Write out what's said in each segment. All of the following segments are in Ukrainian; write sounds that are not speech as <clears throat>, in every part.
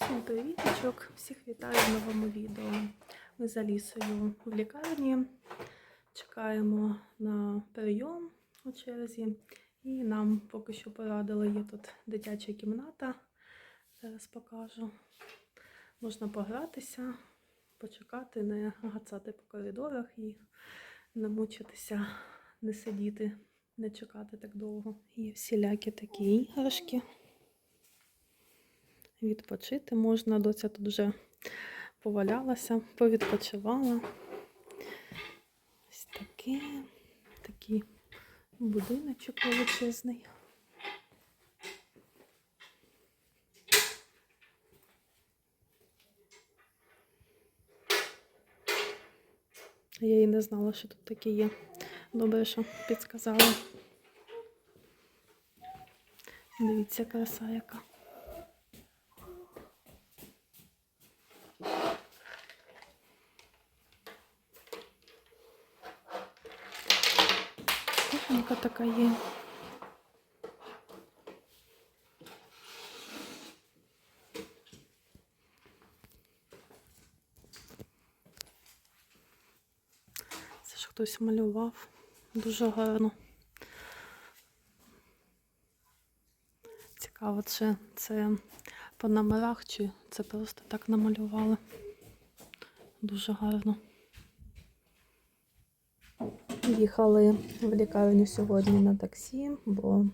Всім привіточок! Всіх вітаю в новому відео. Ми з Алісою в лікарні. Чекаємо на прийом у черзі. І нам поки що порадили, є тут дитяча кімната. Зараз покажу. Можна погратися, почекати, не гацати по коридорах і не мучитися, не сидіти, не чекати так довго. Є всілякі такі іграшки відпочити можна. Доця тут вже повалялася, повідпочивала. Ось таке, такий будиночок величезний. Я і не знала, що тут таке є. Добре, що підсказала. Дивіться, краса яка. Така є. Це ж хтось малював. Дуже гарно. Цікаво, чи це по номерах, чи це просто так намалювали. Дуже гарно. Їхали в лікарню сьогодні на таксі, бо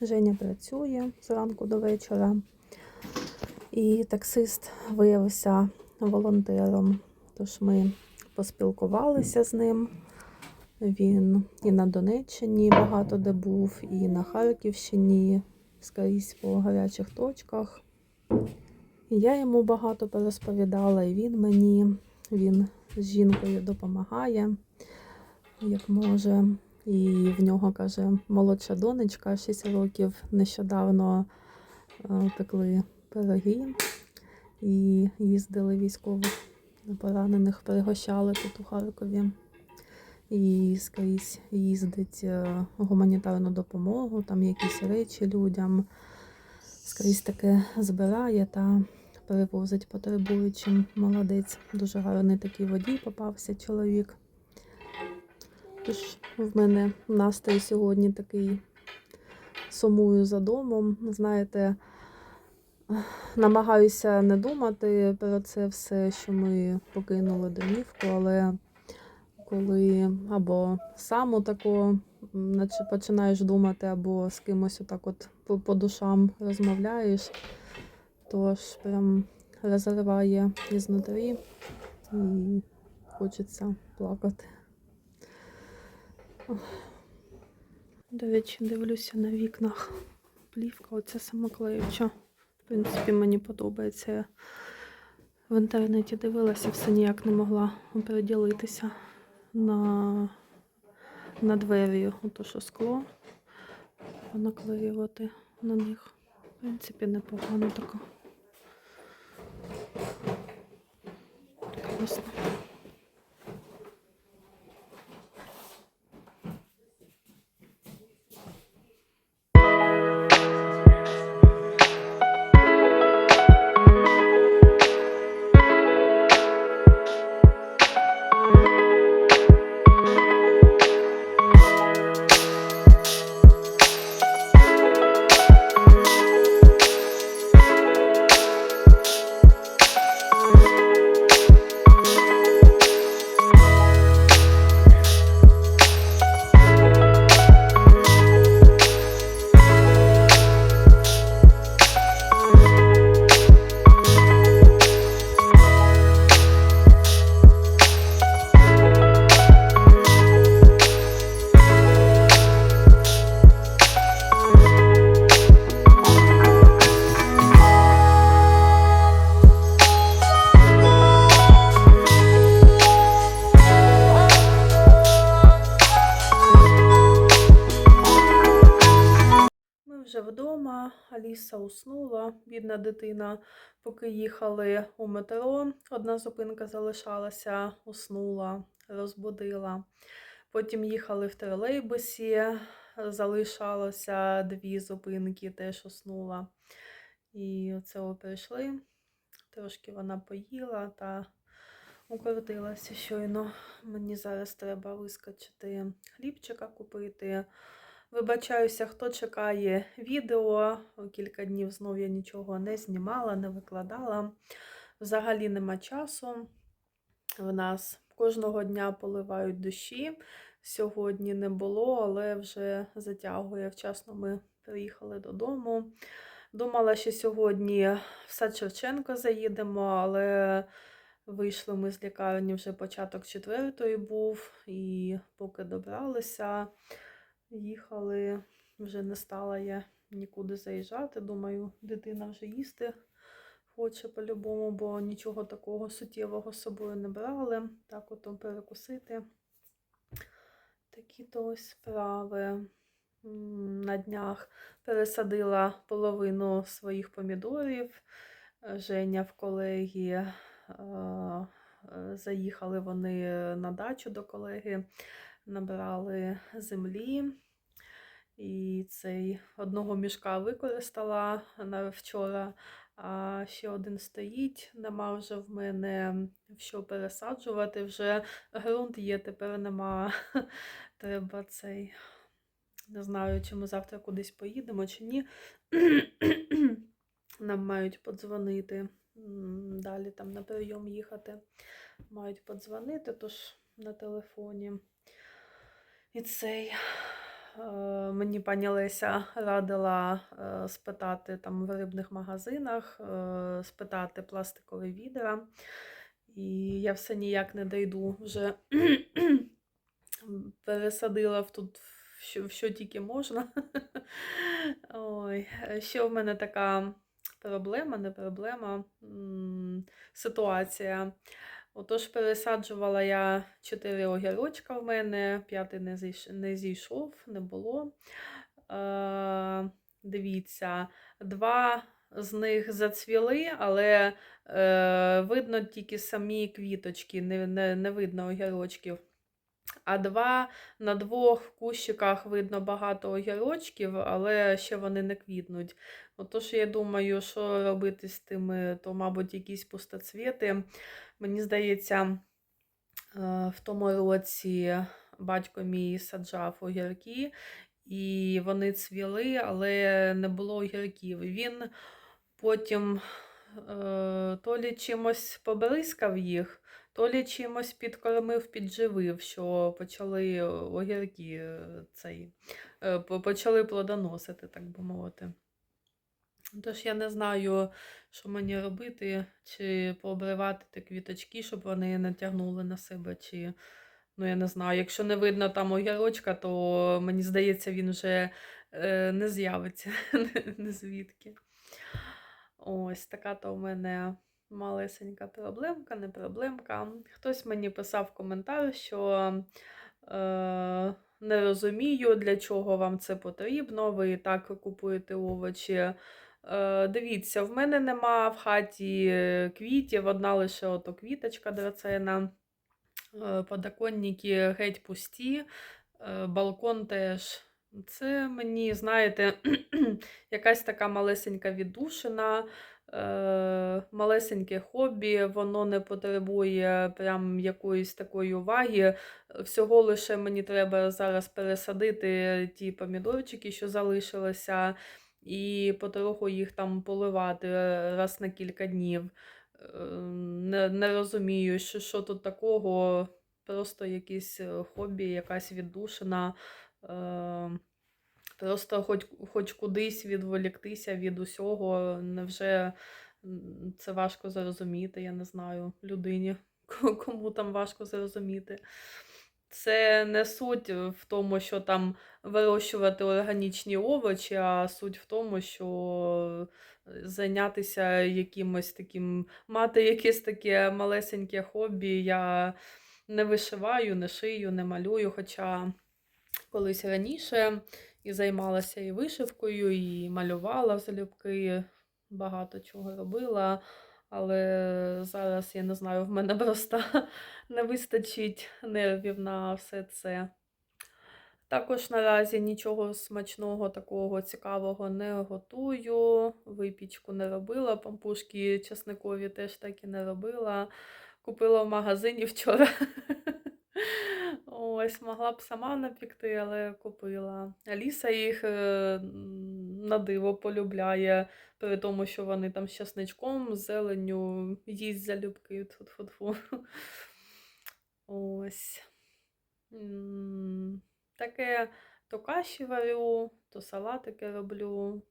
Женя працює зранку до вечора. І таксист виявився волонтером. Тож ми поспілкувалися з ним. Він і на Донеччині багато де був, і на Харківщині, скрізь по гарячих точках. Я йому багато порозповідала, і він мені, він з жінкою допомагає як може. І в нього, каже, молодша донечка, 6 років, нещодавно е, пекли пироги і їздили військових поранених, пригощали тут у Харкові. І скрізь їздить е, гуманітарну допомогу, там якісь речі людям. Скрізь таке збирає та перевозить потребуючим. Молодець. Дуже гарний такий водій попався чоловік. Тож в мене настрій сьогодні такий сумую за домом. Знаєте, намагаюся не думати про це все, що ми покинули домівку, але коли або сам отако наче починаєш думати, або з кимось отак от по, душам розмовляєш, то ж прям розриває ізнутрі і хочеться плакати. До речі, дивлюся на вікнах. Плівка, оця самоклеюча. В принципі, мені подобається. Я в інтернеті дивилася, все ніяк не могла приділитися на, на двері, ото що скло, наклеювати на них. В принципі, непогано така. Класно. Вдома, Аліса уснула, бідна дитина, поки їхали у метро. Одна зупинка залишалася, уснула, розбудила. Потім їхали в тролейбусі, залишалося дві зупинки, теж уснула. І оце прийшли. Трошки вона поїла та укрутилася щойно. Мені зараз треба вискочити хлібчика купити. Вибачаюся, хто чекає відео. Кілька днів знов я нічого не знімала, не викладала. Взагалі нема часу. В нас кожного дня поливають дощі. Сьогодні не було, але вже затягує. Вчасно ми приїхали додому. Думала, що сьогодні в сад Шевченко заїдемо, але вийшли ми з лікарні вже початок четвертої був, і поки добралися, їхали, вже не стала я нікуди заїжджати. Думаю, дитина вже їсти хоче по-любому, бо нічого такого суттєвого з собою не брали. Так от перекусити. Такі то справи. На днях пересадила половину своїх помідорів. Женя в колеги. е, е, Заїхали вони на дачу до колеги, набрали землі. І цей одного мішка використала на вчора, а ще один стоїть. Нема вже в мене що пересаджувати. Вже ґрунт є, тепер нема. <laughs> Треба цей. Не знаю, чи ми завтра кудись поїдемо, чи ні. <clears throat> Нам мають подзвонити. Далі там на прийом їхати. Мають подзвонити, тож на телефоні. І цей. е, Мені пані Леся радила е, спитати там в рибних магазинах, е, спитати пластикові відра. І я все ніяк не дойду вже <clears throat> пересадила в тут в що, в що тільки можна. <laughs> Ой, ще в мене така проблема, не проблема, ситуація. Отож, пересаджувала я чотири огірочка в мене, п'ятий не зійш- не зійшов, не було. Е, дивіться, два з них зацвіли, але е, видно тільки самі квіточки, не, не, не видно огірочків. А два на двох кущиках видно багато огірочків, але ще вони не квітнуть. Отож, я думаю, що робити з тими, то, мабуть, якісь пустоцвіти. Мені здається, е, в тому році батько мій саджав огірки, і вони цвіли, але не було огірків. Він потім е, то лі чимось побризкав їх, то лі чимось підкормив, підживив, що почали огірки е, цей, е, почали плодоносити, так би мовити. Тож я не знаю, що мені робити, чи пообривати ті квіточки, щоб вони не тягнули на себе, чи, ну я не знаю, якщо не видно там огірочка, то мені здається, він вже е, не з'явиться <laughs> не звідки. Ось така то у мене малесенька проблемка, не проблемка. Хтось мені писав коментар, що е, не розумію, для чого вам це потрібно. Ви і так купуєте овочі. Е, дивіться, в мене нема в хаті квітів, одна лише ото квіточка драцена. Е, Подоконники геть пусті, е, балкон теж. Це мені, знаєте, <clears throat> якась така малесенька віддушина, малесеньке хобі, воно не потребує прям якоїсь такої уваги. Всього лише мені треба зараз пересадити ті помідорчики, що залишилися, і потроху їх там поливати раз на кілька днів. Е, Не, не розумію, що, що тут такого, просто якесь е, хобі, якась віддушина. Е, Просто хоч, хоч кудись відволіктися від усього, невже це важко зрозуміти, я не знаю, людині, <laughs> кому там важко зрозуміти. Це не суть в тому, що там вирощувати органічні овочі, а суть в тому, що зайнятися якимось таким, мати якесь таке малесеньке хобі. Я не вишиваю, не шию, не малюю, хоча колись раніше і займалася і вишивкою, і малювала залюбки, багато чого робила. Але зараз, я не знаю, в мене <laughs> просто не вистачить нервів на все це. Також наразі нічого смачного, такого цікавого не готую. Випічку не робила, пампушки чесникові теж так і не робила. Купила в магазині вчора. <laughs> Ось, могла б сама напікти, але купила. Аліса їх е, на диво полюбляє, при тому, що вони там з часничком, з зеленню їсть залюбки. Тфу-тфу-тфу. Ось. Таке то каші варю, то салатики роблю.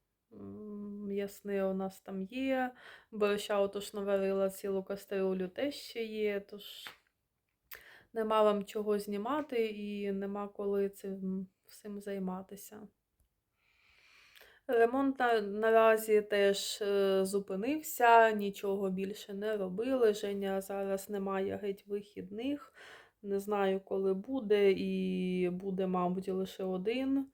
М'ясне у нас там є. Борща отож наварила цілу кастрюлю, теж ще є. Тож нема вам чого знімати і нема коли цим всім займатися. Ремонт на, наразі теж е, зупинився, нічого більше не робили. Женя зараз немає геть вихідних. Не знаю, коли буде, і буде, мабуть, лише один.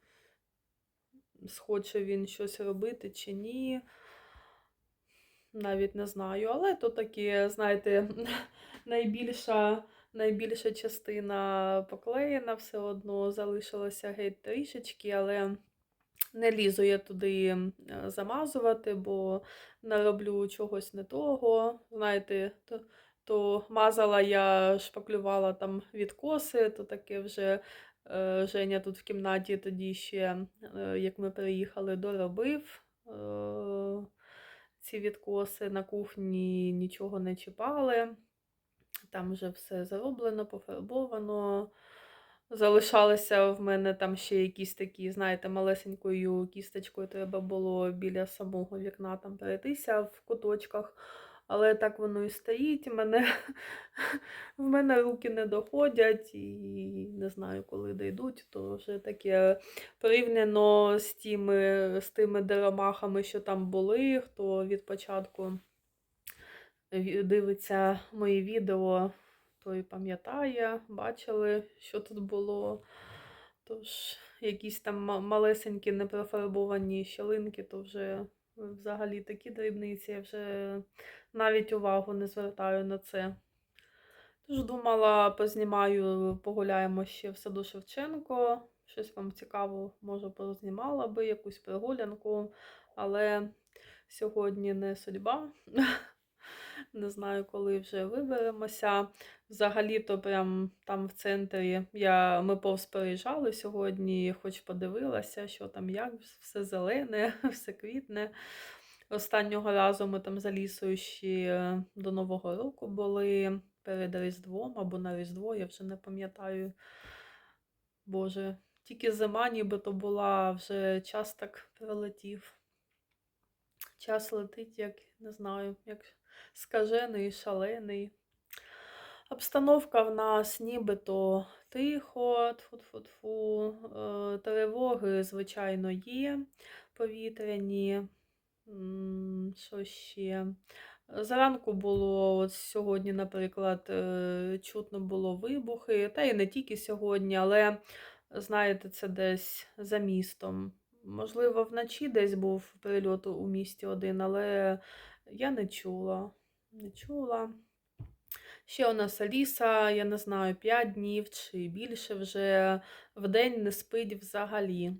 Схоче він щось робити чи ні. Навіть не знаю. Але то таке, знаєте, <laughs> найбільша, найбільша частина поклеєна все одно, залишилося геть трішечки, але не лізу я туди замазувати, бо нароблю чогось не того. Знаєте, то, то мазала я, шпаклювала там відкоси, то таке вже е, Женя тут в кімнаті тоді ще, е, як ми приїхали, доробив. Е, ці відкоси на кухні нічого не чіпали. Там вже все зароблено, пофарбовано. Залишалися в мене там ще якісь такі, знаєте, малесенькою кісточкою треба було біля самого вікна там перейтися в куточках. Але так воно і стоїть. Мене, <laughs> в мене руки не доходять і не знаю, коли дійдуть, то вже таке порівняно з тими, з тими деромахами, що там були, хто від початку дивиться мої відео, той пам'ятає, бачили, що тут було. Тож, якісь там малесенькі непрофарбовані щілинки, то вже взагалі такі дрібниці, я вже навіть увагу не звертаю на це. Тож думала, познімаю, погуляємо ще в саду Шевченко. Щось вам цікаво, може, познімала би якусь прогулянку, але сьогодні не судьба. <laughs> Не знаю, коли вже виберемося. Взагалі-то прям там в центрі я, ми повз переїжджали сьогодні, хоч подивилася, що там як, все зелене, <laughs> все квітне. Останнього разу ми там за лісою ще до Нового року були перед Різдвом або на Різдво, я вже не пам'ятаю. Боже, тільки зима нібито була, вже час так пролетів. Час летить, як не знаю, як скажений, шалений. Обстановка в нас нібито тихо, тфу-тфу-тфу. Е, Тривоги, звичайно, є повітряні. Що ще? Зранку було, от сьогодні, наприклад, е, чутно було вибухи, та і не тільки сьогодні, але, знаєте, це десь за містом. Можливо, вночі десь був прильот у місті один, але я не чула. Не чула. Ще у нас Аліса, я не знаю, 5 днів чи більше вже в день не спить взагалі.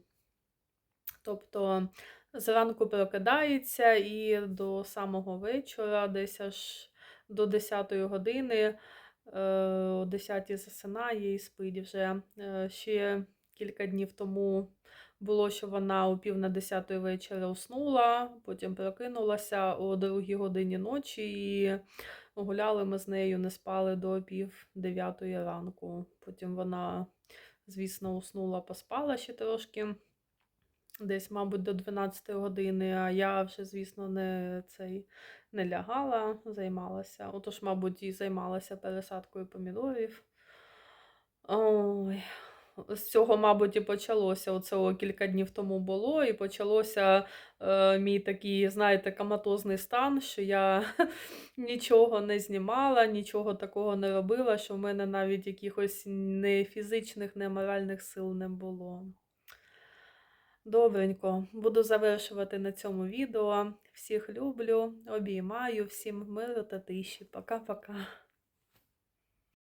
Тобто зранку прокидається і до самого вечора, десь аж до 10 години, е, о 10 засинає і спить вже. Е, Ще кілька днів тому було, що вона о пів на 10 вечора уснула, потім прокинулася о 2 годині ночі і гуляли ми з нею, не спали до пів дев'ятої ранку. Потім вона, звісно, уснула, поспала ще трошки десь, мабуть, до 12 години, а я вже, звісно, не, цей, не лягала, займалася. Отож, мабуть, і займалася пересадкою помідорів. Ой. З цього, мабуть, і почалося. Оце кілька днів тому було, і почалося е, мій такий, знаєте, коматозний стан, що я <laughs> нічого не знімала, нічого такого не робила, що в мене навіть якихось не фізичних, не моральних сил не було. Добренько, буду завершувати на цьому відео. Всіх люблю, обіймаю, всім миру та тиші. Пока-пока.